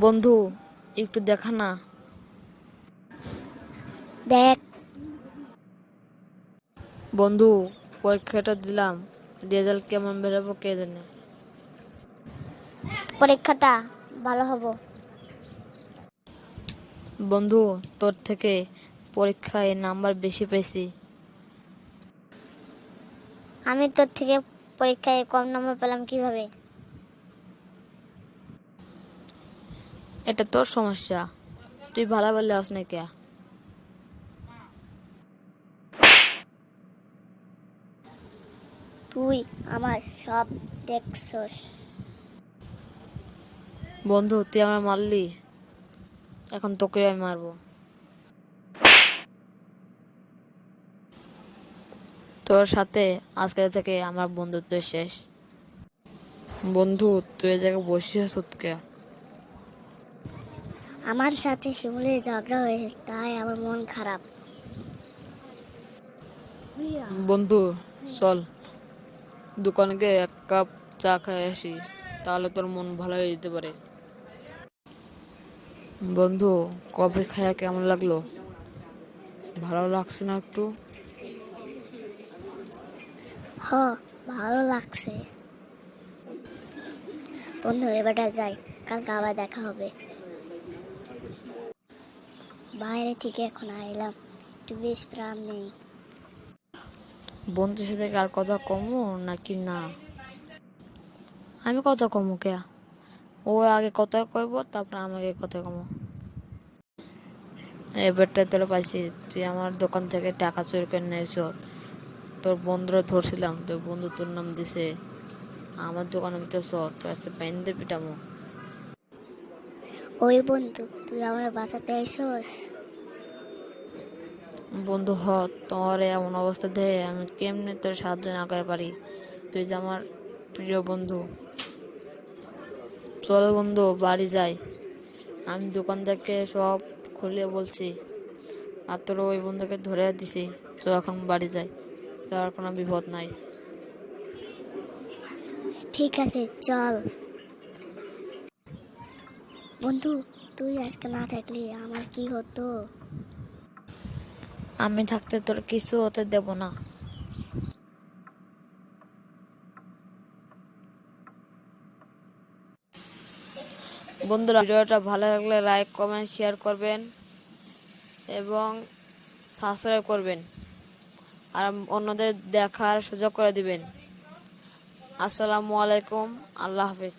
বন্ধু একটু দেখা না। দেখ। বন্ধু পরীক্ষাটা দিলাম। রেজাল্ট কেমন বেরোবো কে জানে। পরীক্ষাটা ভালো হব। বন্ধু তোর থেকে পরীক্ষায় নাম্বার বেশি পেয়েছি। আমি তোর থেকে পরীক্ষায় কম নম্বর পেলাম কীভাবে? এটা তোর সমস্যা। তুই ভালো বললে আস না কে। তুই আমার সব দেখছস। বন্ধু তুই আমার মারলি। এখন তোকে আমি মারবো। তোর সাথে আজকে থেকে আমার বন্ধুত্ব শেষ। বন্ধু তুই এই জায়গায় বসে আছ কে? আমার সাথে শিমুলের ঝগড়া হয়েছে তাই আমার মন খারাপ। বন্ধু চল। দোকানে গিয়ে এক কাপ চা খেয়ে আসি তাহলে তোর মন ভালো হয়ে যেতে পারে। বন্ধু কফি খায়া কেমন লাগল? ভালো লাগছে না একটু? হ ভালো লাগছে। বন্ধু এবারটা যাই কালকে আবার দেখা হবে। বাইরে থেকে এখন আইলাম। একটু বিশ্রাম নেই। বন্ধুর সাথে আর কথা কমো নাকি না? আমি কথা কমো কে? ও আগে কথা কইব, তারপর আমাকে কথা কমো। এবারটা তোরা পাইছি, তুই আমার দোকান থেকে টাকা চুরি করে নিয়েছ। তোর বন্ধুরা ধরছিলাম, তোর বন্ধু তোর নাম দিছে। আমার দোকানের ভিতর চ তোর কাছে পেন দিয়ে পিটামো। ওই বন্ধু তুই আমার বাঁচাতে আইসস? বন্ধু হ তোমার এমন অবস্থা দেখে আমি কেমনে তোর সাহায্য না করে পারি? তুই যে আমার প্রিয় বন্ধু। চল বন্ধু বাড়ি যাই। আমি দোকান থেকে সব খুলে বলছি আর তোর ওই বন্ধুকে ধরে দিছি। চল এখন বাড়ি যাই তোর কোনো বিপদ নাই। ঠিক আছে চল। বন্ধু, তুই আজকে না থাকলে আমার কি হতো? আমি থাকতে তোর কিছু হতে দেব না। বন্ধুরা, ভিডিওটা ভালো লাগলে লাইক কমেন্ট শেয়ার করবেন এবং সাবস্ক্রাইব করবেন আর অন্যদের দেখার সুযোগ করে দিবেন। আসসালামু আলাইকুম, আল্লাহ হাফিজ।